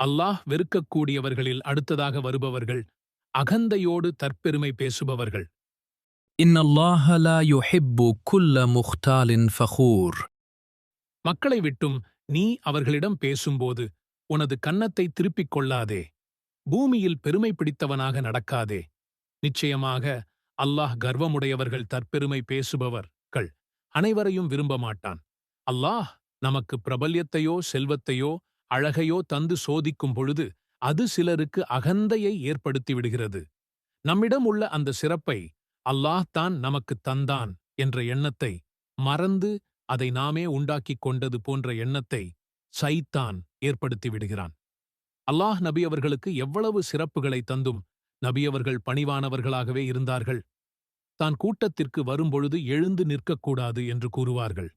அல்லாஹ் வெறுக்கக்கூடியவர்களில் அடுத்ததாக வருபவர்கள் அகந்தையோடு தற்பெருமை பேசுபவர்கள். மக்களை விட்டும் நீ அவர்களிடம் பேசும்போது உனது கன்னத்தை திருப்பிக் கொள்ளாதே. பூமியில் பெருமை பிடித்தவனாக நடக்காதே. நிச்சயமாக அல்லாஹ் கர்வமுடையவர்கள் தற்பெருமை பேசுபவர்கள் அனைவரையும் விரும்ப மாட்டான் அல்லாஹ் நமக்கு பிரபல்யத்தையோ செல்வத்தையோ அழகையோ தந்து சோதிக்கும் பொழுது அது சிலருக்கு அகந்தையை ஏற்படுத்திவிடுகிறது நம்மிடம் உள்ள அந்த சிறப்பை அல்லாஹ் தான் நமக்கு தந்தான் என்ற எண்ணத்தை மறந்து அதை நாமே உண்டாக்கிக் கொண்டது போன்ற எண்ணத்தை சைத்தான் ஏற்படுத்தி விடுகிறான். அல்லாஹ் நபி அவர்களுக்கு எவ்வளவு சிறப்புகளை தந்தும் நபியவர்கள் பணிவானவர்களாகவே இருந்தார்கள். தான் கூட்டத்திற்கு வரும்பொழுது எழுந்து நிற்கக்கூடாது என்று கூறுவார்கள்.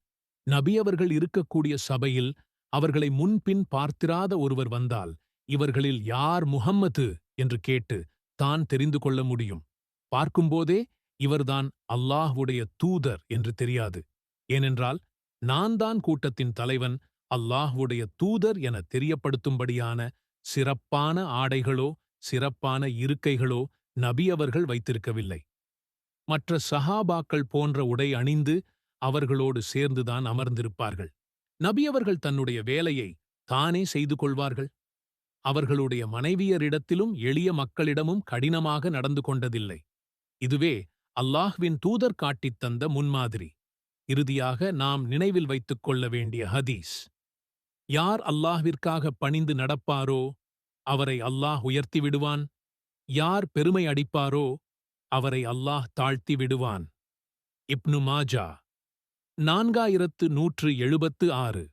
நபியவர்கள் இருக்கக்கூடிய சபையில் அவர்களை முன்பின் பார்த்திராத ஒருவர் வந்தால் இவர்களில் யார் முஹம்மது என்று கேட்டு தான் தெரிந்து கொள்ள முடியும். பார்க்கும்போதே இவர்தான் அல்லாஹ்வுடைய தூதர் என்று தெரியாது. ஏனென்றால் நான் தான் கூட்டத்தின் தலைவன் அல்லாஹ்வுடைய தூதர் என தெரியப்படுத்தும்படியான சிறப்பான ஆடைகளோ சிறப்பான இருக்கைகளோ நபி அவர்கள் வைத்திருக்கவில்லை. மற்ற சஹாபாக்கள் போன்ற உடை அணிந்து அவர்களோடு சேர்ந்துதான் அமர்ந்திருப்பார்கள். நபி அவர்கள் தன்னுடைய வேலையை தானே செய்து கொள்வார்கள்? அவர்களுடைய மனைவியரிடத்திலும் எளிய மக்களிடமும் கடினமாக நடந்து கொண்டதில்லை. இதுவே அல்லாஹ்வின் தூதர் காட்டித் தந்த முன்மாதிரி. இறுதியாக நாம் நினைவில் வைத்துக் கொள்ள வேண்டிய ஹதீஸ். யார் அல்லாஹ்விற்காக பணிந்து நடப்பாரோ அவரை அல்லாஹ் உயர்த்தி விடுவான். யார் பெருமை அடிப்பாரோ அவரை அல்லாஹ் தாழ்த்தி விடுவான். இப்னு மாஜா நான்காயிரத்து நூற்று எழுபத்து ஆறு.